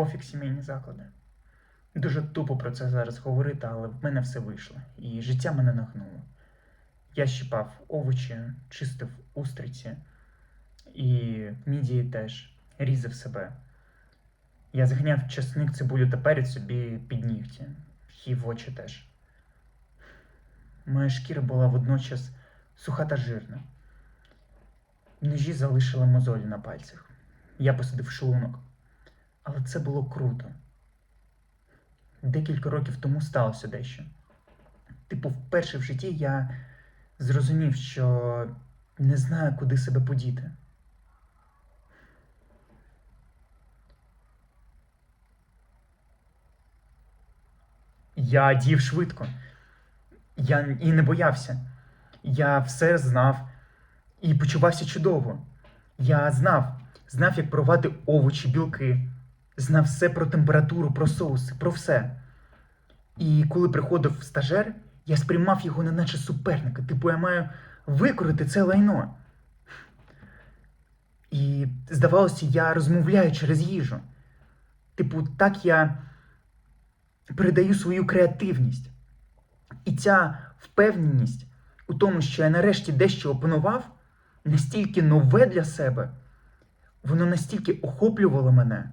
пофіг сімейні заклади. Дуже тупо про це зараз говорити, але в мене все вийшло, і життя мене нагнуло. Я щипав овочі, чистив устриці, і мідії теж різав себе. Я зганяв часник, цибулю та перець собі під нігті, і в очі теж. Моя шкіра була водночас суха та жирна. Ножі залишили мозолі на пальцях. Я посадив шлунок. Але це було круто. Декілька років тому сталося дещо. Типу, вперше в житті я зрозумів, що не знаю, куди себе подіти. Я діяв швидко. Я і не боявся. Я все знав і почувався чудово. Я знав, знав, як провати овочі, білки, знав все про температуру, про соуси, про все. І коли приходив стажер, я сприймав його не наче суперника. Типу, я маю викорити це лайно. І здавалося, я розмовляю через їжу. Типу, так я передаю свою креативність. І ця впевненість у тому, що я нарешті дещо опанував, настільки нове для себе, воно настільки охоплювало мене,